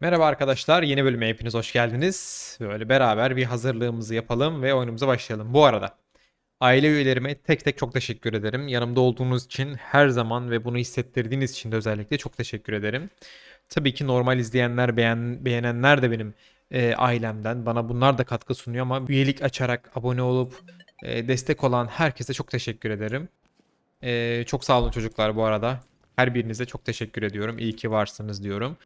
Merhaba arkadaşlar, yeni bölüme hepiniz hoş geldiniz. Böyle beraber bir hazırlığımızı yapalım ve oyunumuza başlayalım. Bu arada aile üyelerime tek tek çok teşekkür ederim. Yanımda olduğunuz için her zaman ve bunu hissettirdiğiniz için de özellikle çok teşekkür ederim. Tabii ki normal izleyenler, beğen, beğenenler de benim e, ailemden. Bana bunlar da katkı sunuyor ama üyelik açarak, abone olup e, destek olan herkese çok teşekkür ederim. E, çok sağ olun çocuklar bu arada. Her birinize çok teşekkür ediyorum. İyi ki varsınız diyorum.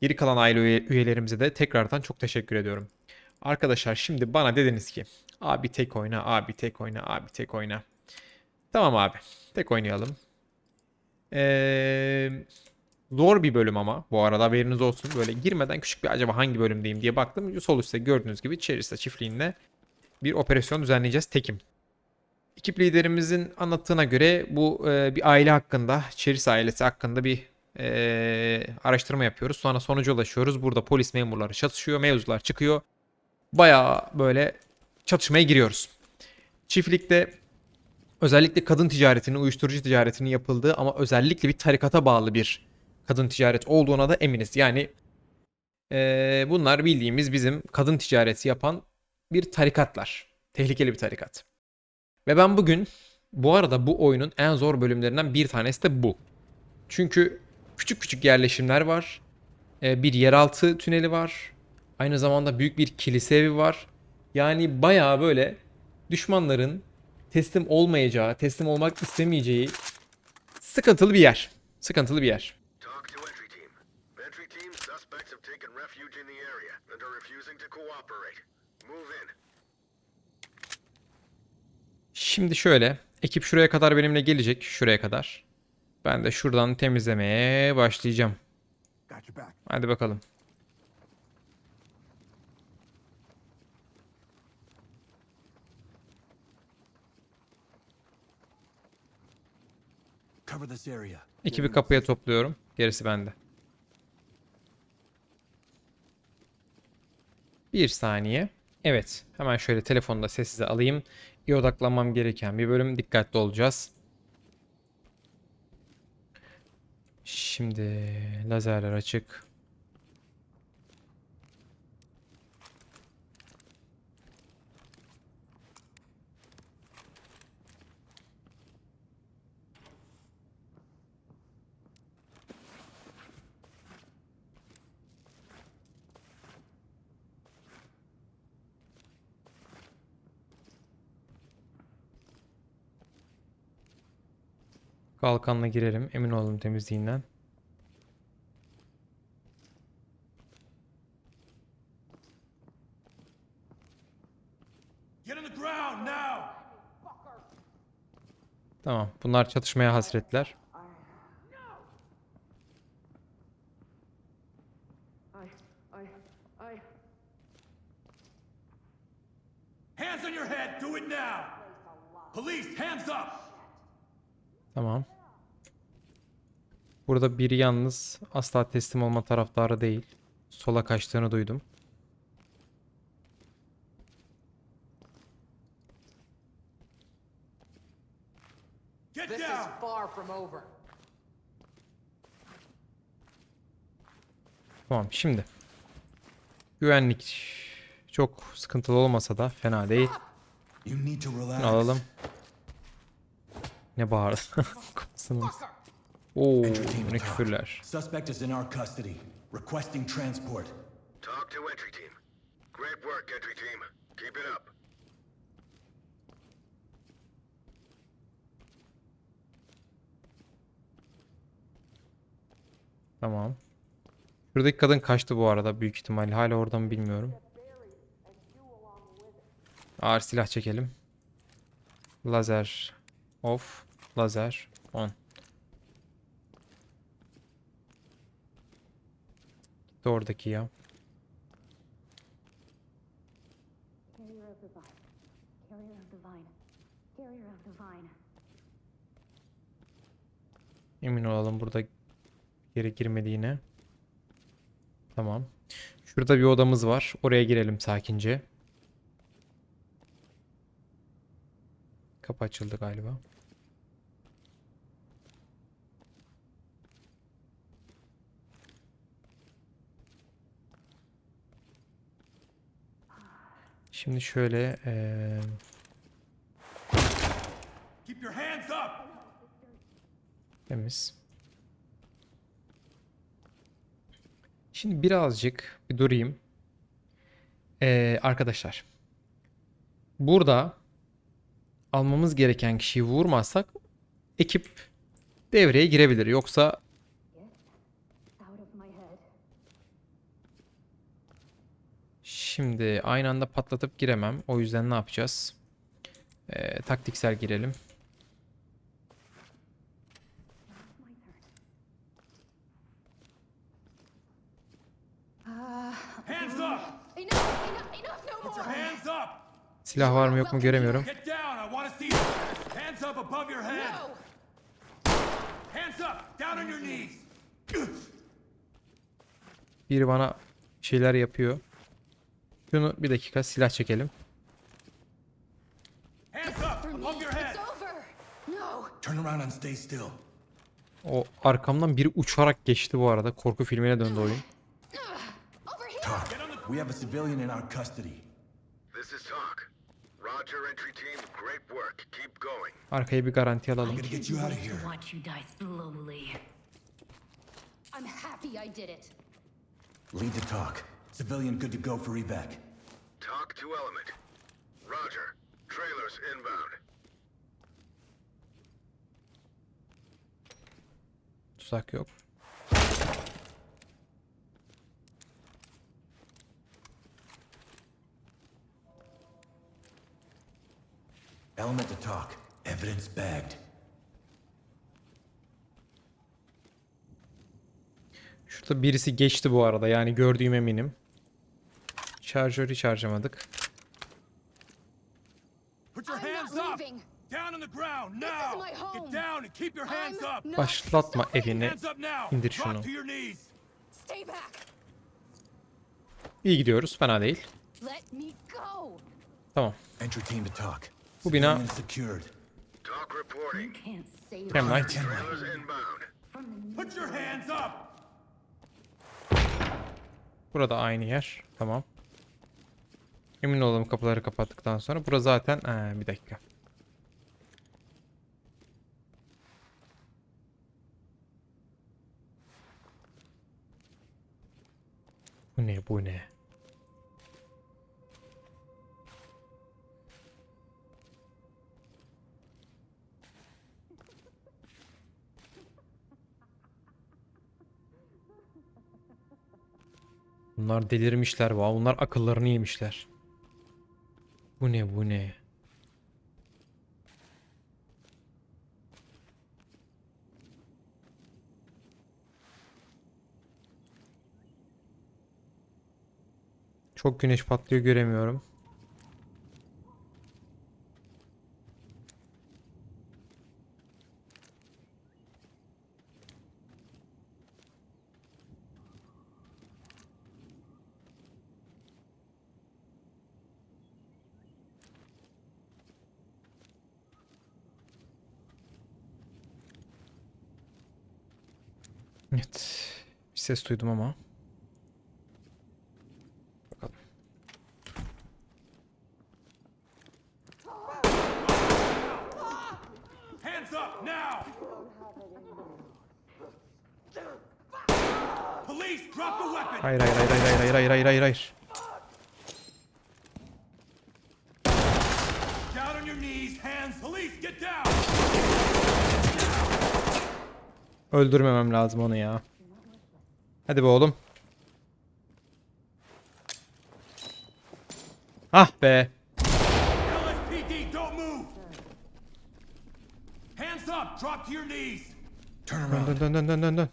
Geri kalan aile üye- üyelerimize de tekrardan çok teşekkür ediyorum. Arkadaşlar şimdi bana dediniz ki abi tek oyna, abi tek oyna, abi tek oyna. Tamam abi tek oynayalım. Ee, zor bir bölüm ama bu arada haberiniz olsun. Böyle girmeden küçük bir acaba hangi bölümdeyim diye baktım. Sol üstte gördüğünüz gibi Çerista çiftliğinde bir operasyon düzenleyeceğiz tekim. Ekip liderimizin anlattığına göre bu e, bir aile hakkında, Çeris ailesi hakkında bir e, araştırma yapıyoruz. Sonra sonuca ulaşıyoruz. Burada polis memurları çatışıyor, mevzular çıkıyor. Bayağı böyle çatışmaya giriyoruz. Çiftlikte özellikle kadın ticaretinin, uyuşturucu ticaretinin yapıldığı ama özellikle bir tarikata bağlı bir kadın ticaret olduğuna da eminiz. Yani e, bunlar bildiğimiz bizim kadın ticareti yapan bir tarikatlar. Tehlikeli bir tarikat. Ve ben bugün bu arada bu oyunun en zor bölümlerinden bir tanesi de bu. Çünkü küçük küçük yerleşimler var. Ee, bir yeraltı tüneli var. Aynı zamanda büyük bir kilise evi var. Yani bayağı böyle düşmanların teslim olmayacağı, teslim olmak istemeyeceği sıkıntılı bir yer. Sıkıntılı bir yer. Şimdi şöyle, ekip şuraya kadar benimle gelecek, şuraya kadar. Ben de şuradan temizlemeye başlayacağım. Hadi bakalım. Ekibi kapıya topluyorum. Gerisi bende. Bir saniye. Evet. Hemen şöyle telefonu da sessize alayım. İyi odaklanmam gereken bir bölüm. Dikkatli olacağız. Şimdi lazerler açık. Kalkanla girelim. Emin olun temizliğinden. Tamam. Bunlar çatışmaya hasretler. I, I, I, Hands on your head! Do it now! Police, hands up! Tamam. Burada biri yalnız asla teslim olma taraftarı değil. Sola kaçtığını duydum. Get this is down! far from over. Tamam şimdi. Güvenlik çok sıkıntılı olmasa da fena değil. Alalım. Ne bağırdı? Oo ne küfürler. Suspect is in our custody. Requesting transport. Talk to entry team. Great work, entry team. Keep it up. Tamam. Şuradaki kadın kaçtı bu arada büyük ihtimalle. Hala orada mı bilmiyorum. Ağır silah çekelim. Lazer off. Lazer on. Gitti oradaki ya. Carrier of the vine. Carrier of the vine. Carrier of the vine. Emin olalım burada geri girmediğine. Tamam. Şurada bir odamız var. Oraya girelim sakince. Kapı açıldı galiba. Şimdi şöyle up! temiz. Şimdi birazcık bir durayım. Eee, arkadaşlar. Burada almamız gereken kişiyi vurmazsak ekip devreye girebilir. Yoksa Şimdi aynı anda patlatıp giremem. O yüzden ne yapacağız? Ee, taktiksel girelim. Silah var mı yok mu göremiyorum. Biri bana şeyler yapıyor. Şunu bir dakika silah çekelim. O arkamdan biri uçarak geçti bu arada. Korku filmine döndü oyun. We have a civilian in our custody. This is Talk. Roger, entry team. Great work. Keep going. Arkaya bir garanti alalım. I'm happy I did it. Lead the talk. Civilian good to go for evac. Talk to element. Roger. Trailers inbound. Tuzak yok. Element to talk. Evidence bagged. Şurada birisi geçti bu arada. Yani gördüğüm eminim. Şarjörü hiç harcamadık. Başlatma elini. İndir şunu. İyi gidiyoruz. Fena değil. Tamam. Bu bina Kremlight. Burada aynı yer. Tamam. Emin olalım kapıları kapattıktan sonra. Bura zaten... Ee, bir dakika. Bu ne bu ne? Bunlar delirmişler va. Bunlar akıllarını yemişler. Bu ne bu ne? Çok güneş patlıyor göremiyorum. Evet. Bir ses duydum ama. Bakalım. Hands up now! Police, drop the weapon! Hayır hayır hayır hayır hayır hayır hayır hayır hayır. Down on your knees, hands. Police, get down! Öldürmemem lazım onu ya. Hadi be oğlum. Ah be. Dön dön dön dön dön dön.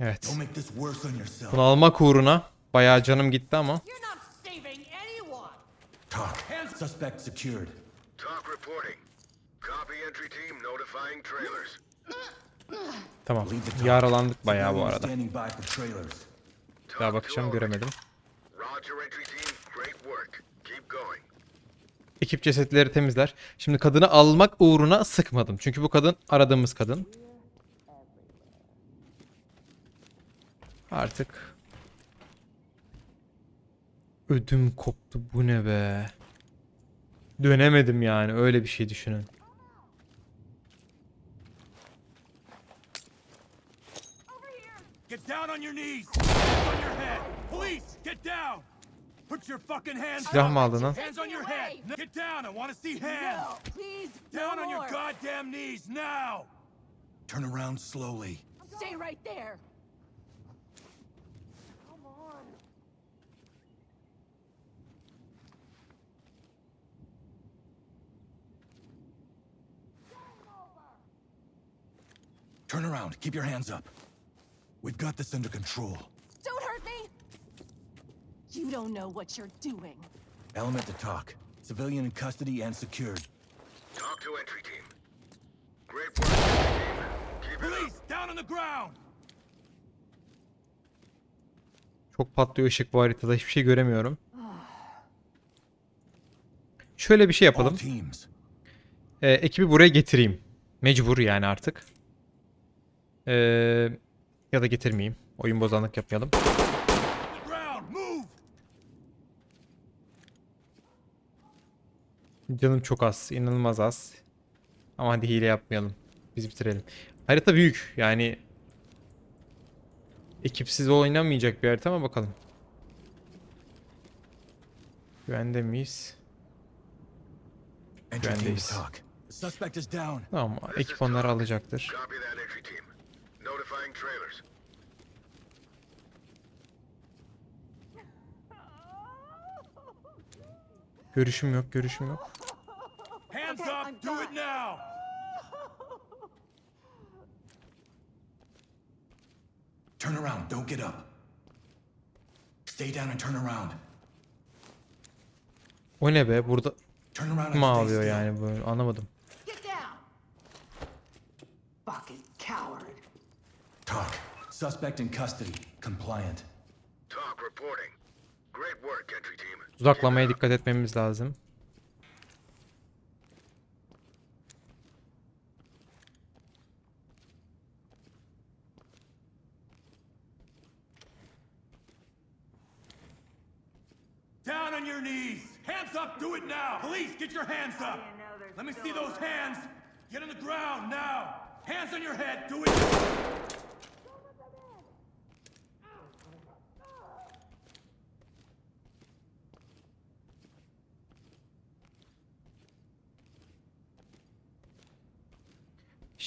Evet. Bunu almak uğruna bayağı canım gitti ama. Talk. Suspect secured. Talk reporting. Tamam. Yaralandık bayağı bu arada. Daha bakacağım göremedim. Roger, entry team. Great work. Keep going. Ekip cesetleri temizler. Şimdi kadını almak uğruna sıkmadım. Çünkü bu kadın aradığımız kadın. Artık Ödüm koptu bu ne be. Dönemedim yani öyle bir şey düşünün. Get down on your knees. Hands on your head. Police, get down. Put your fucking hands Silah up. mı aldın lan? Hands on your head. Get down. I want to see hands. No, please. Down no on your goddamn knees now. Turn around slowly. Stay right there. Come on. Turn around. Keep your hands up. We've got this under control. Don't hurt me. You don't know what you're doing. Element to talk. Civilian in custody and secured. Talk to entry team. Great work, team. Keep it up. Police, down on the ground. Çok patlıyor ışık bu haritada hiçbir şey göremiyorum. Şöyle bir şey yapalım. teams. Ee, ekibi buraya getireyim. Mecbur yani artık. Ee, ya da getirmeyeyim. Oyun bozanlık yapmayalım. Canım çok az. inanılmaz az. Ama hadi hile yapmayalım. Biz bitirelim. Harita büyük. Yani ekipsiz oynamayacak bir harita ama bakalım. Güvende miyiz? Güvendeyiz. Tamam. Ekip onları alacaktır. Copy that, entry team. Notifying trailers. Görüşüm yok. Görüşüm yok. Hands up. Do it now. Turn around. Don't get up. Stay down and turn around. O ne be? Burada stay ağlıyor yani bu? Anlamadım. Get down. Fucking coward. Talk. Suspect in custody. Compliant. Talk reporting. Great work, entry team. Uzaklamaya dikkat etmemiz lazım. Down on your knees. Hands up. Do it now. Police, get your hands up. Let me see those hands. Get on the ground now. Hands on your head. Do it.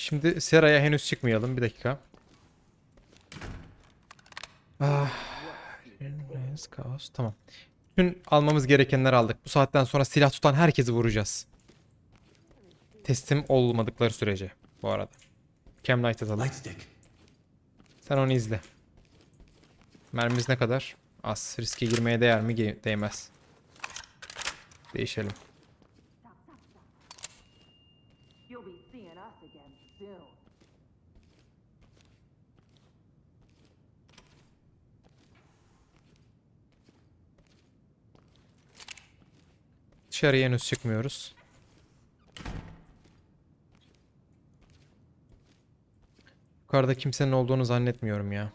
Şimdi Sera'ya henüz çıkmayalım. Bir dakika. Ah. Kaos. Tamam. Bütün almamız gerekenleri aldık. Bu saatten sonra silah tutan herkesi vuracağız. Teslim olmadıkları sürece bu arada. Cam Light atalım. Sen onu izle. Mermimiz ne kadar? Az. Riske girmeye değer mi? Değmez. Değişelim. Dışarıya henüz çıkmıyoruz. Yukarıda kimsenin olduğunu zannetmiyorum ya.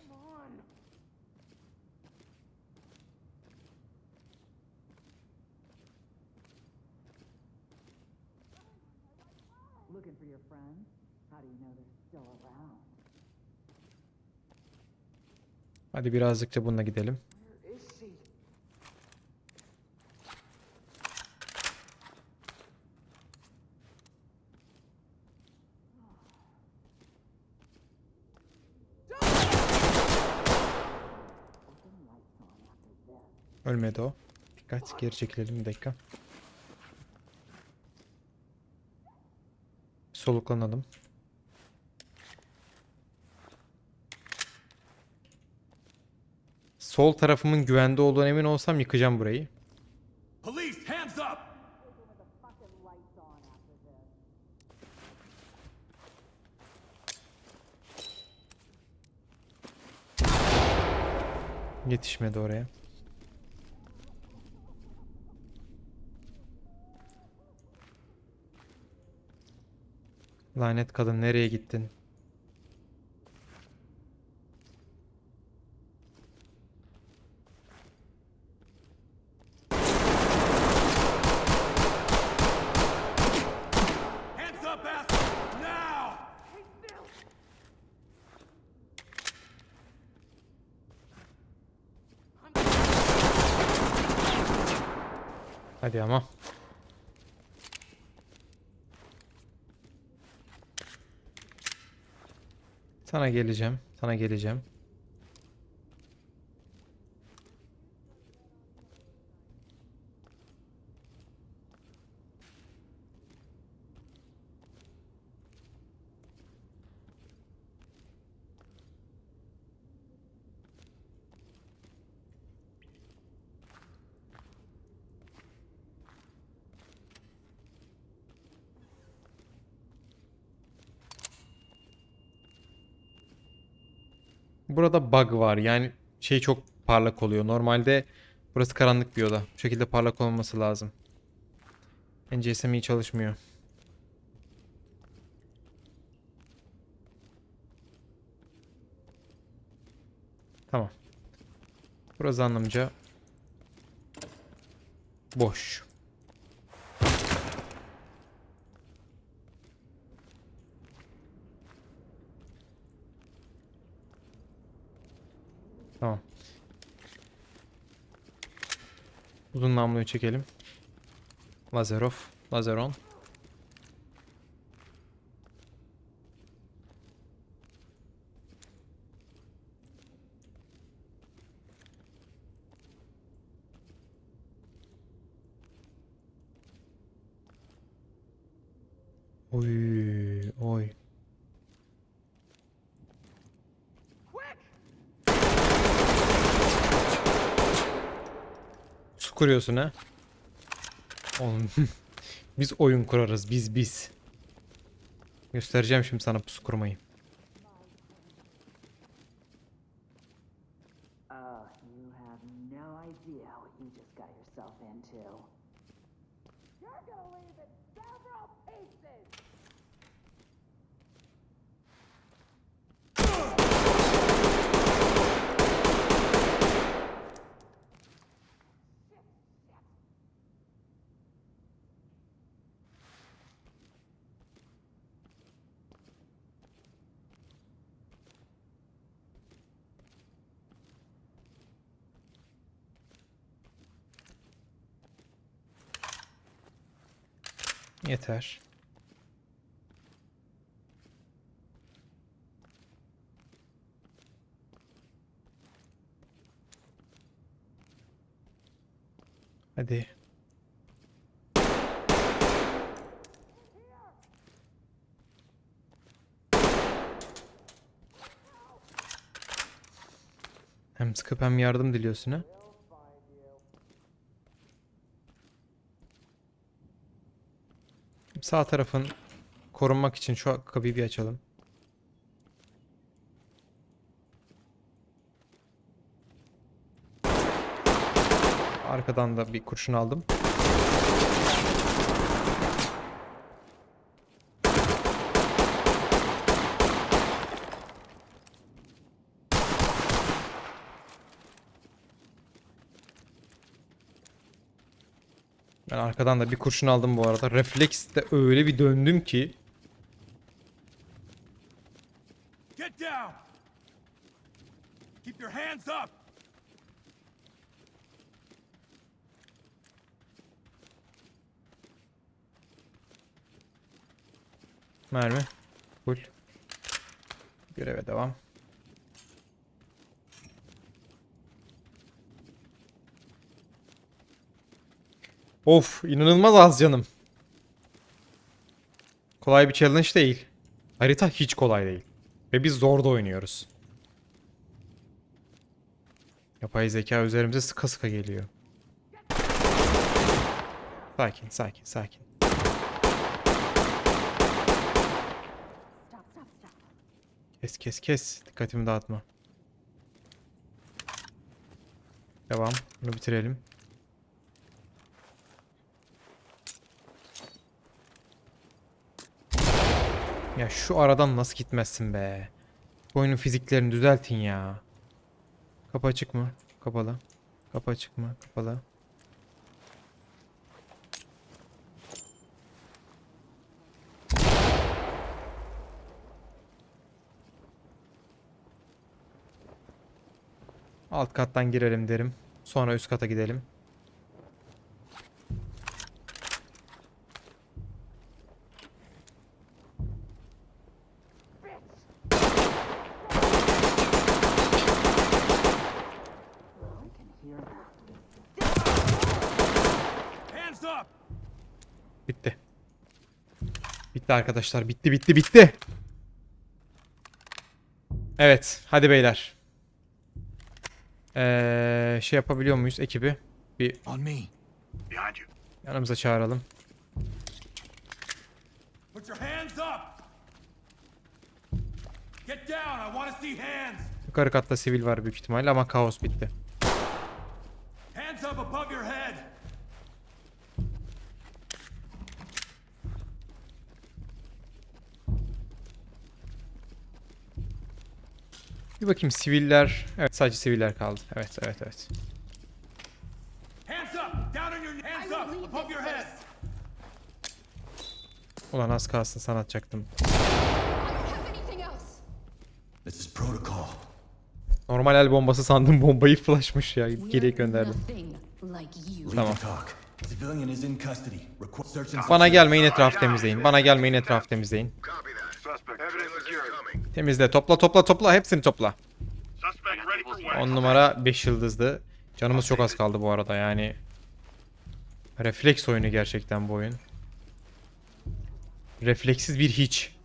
Hadi birazcık da bununla gidelim. Ölmedi o. Dikkat geri çekilelim bir dakika. Soluklanalım. Sol tarafımın güvende olduğuna emin olsam yıkacağım burayı. Police, hands up. Yetişmedi oraya. Lanet kadın nereye gittin? Hadi ama. Sana geleceğim. Sana geleceğim. Burada bug var. Yani şey çok parlak oluyor. Normalde burası karanlık bir oda. Bu şekilde parlak olması lazım. NCSM iyi çalışmıyor. Tamam. Burası anlamınca boş. Tamam. Uzun namluyu çekelim. Lazerov, Lazeron. Kuruyorsun ha? Biz oyun kurarız biz biz. Göstereceğim şimdi sana pusu kurmayı. Oh, you have no idea what you just got yourself into. You're gonna leave in several pieces! Yeter. Hadi. Hem sıkıp hem yardım diliyorsun ha. Sağ tarafın korunmak için şu kapıyı bir açalım. Arkadan da bir kurşun aldım. Ben arkadan da bir kurşun aldım bu arada. Refleksle öyle bir döndüm ki. Get down! Keep your hands up! Mermi. Full. Göreve devam. Of inanılmaz az canım. Kolay bir challenge değil. Harita hiç kolay değil. Ve biz zorda oynuyoruz. Yapay zeka üzerimize sıka sıka geliyor. Sakin sakin sakin. Kes kes kes. Dikkatimi dağıtma. Devam. Bunu bitirelim. Ya şu aradan nasıl gitmezsin be? Bu oyunun fiziklerini düzeltin ya. Kapı açık mı? Kapalı. Kapı açık mı? Kapalı. Alt kattan girelim derim. Sonra üst kata gidelim. Bitti arkadaşlar. Bitti bitti bitti. Evet. Hadi beyler. Ee, şey yapabiliyor muyuz ekibi? Bir yanımıza çağıralım. Yukarı katta sivil var büyük ihtimalle ama kaos bitti. Bir bakayım siviller. Evet sadece siviller kaldı. Evet evet evet. Ulan az kalsın sana atacaktım. Normal el bombası sandım bombayı flashmış ya. Geriye gönderdim. Tamam. Bana gelmeyin etraf temizleyin. Bana gelmeyin etraf temizleyin. Copy that. Suspect. Trailers is coming. Temizle topla topla topla hepsini topla. Suspect ready for work. 10 numara 5 yıldızdı. Canımız çok az kaldı bu arada yani. Refleks oyunu gerçekten bu oyun. Refleksiz bir hiç.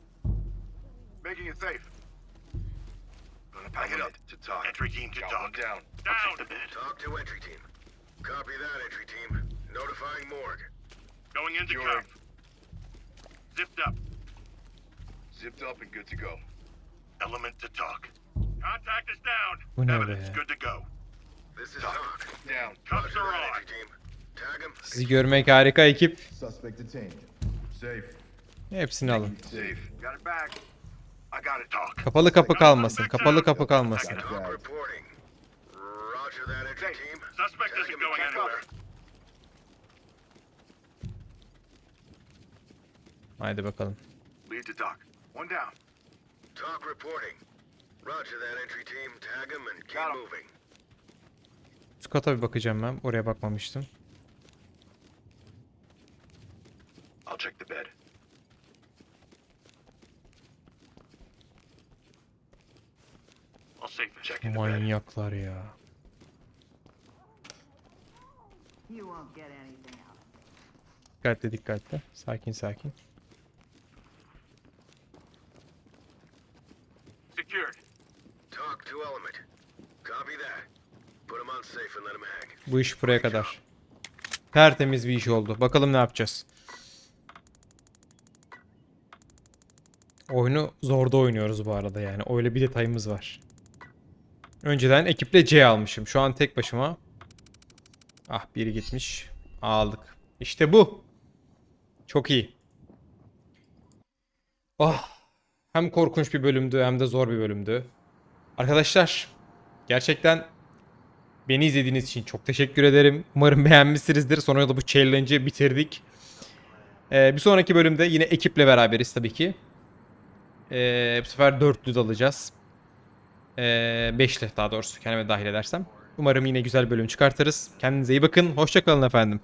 Zipped up and good to go. Element to talk. Contact is down. Bu ne Evidence be? good to go. This is talk. Down. Roger are on. Tag him. Sizi görmek harika ekip. Suspect detained. Safe. Hepsini alın. Safe. Got it back. I got it. Talk. Kapalı kapı kalmasın. Kapalı kapı kalmasın. Talk reporting. Roger that, entry team. Suspect Tag isn't him and going keep anywhere. cover. Haydi bakalım. Lead to dock. One down. Talk reporting. Roger that, entry team. Tag him and keep moving. Scott'a bir bakacağım ben. Oraya bakmamıştım. I'll check the bed. I'll safe it. Checking the bed. Manyaklar ya. You won't get anything out. Dikkatli dikkatli. Sakin sakin. Secured. Talk to element. Copy that. Put him on safe and let him hang. Bu iş buraya kadar. Tertemiz bir iş oldu. Bakalım ne yapacağız. Oyunu zorda oynuyoruz bu arada yani. Öyle bir detayımız var. Önceden ekiple C almışım. Şu an tek başıma. Ah biri gitmiş. Aldık. İşte bu. Çok iyi. Oh. Hem korkunç bir bölümdü hem de zor bir bölümdü. Arkadaşlar gerçekten Beni izlediğiniz için çok teşekkür ederim. Umarım beğenmişsinizdir. Sonra da bu challenge'ı bitirdik. Ee, bir sonraki bölümde yine ekiple beraberiz tabii ki. Ee, bu sefer dörtlü dalacağız. Ee, beşli daha doğrusu kendime dahil edersem. Umarım yine güzel bölüm çıkartırız. Kendinize iyi bakın. Hoşçakalın efendim.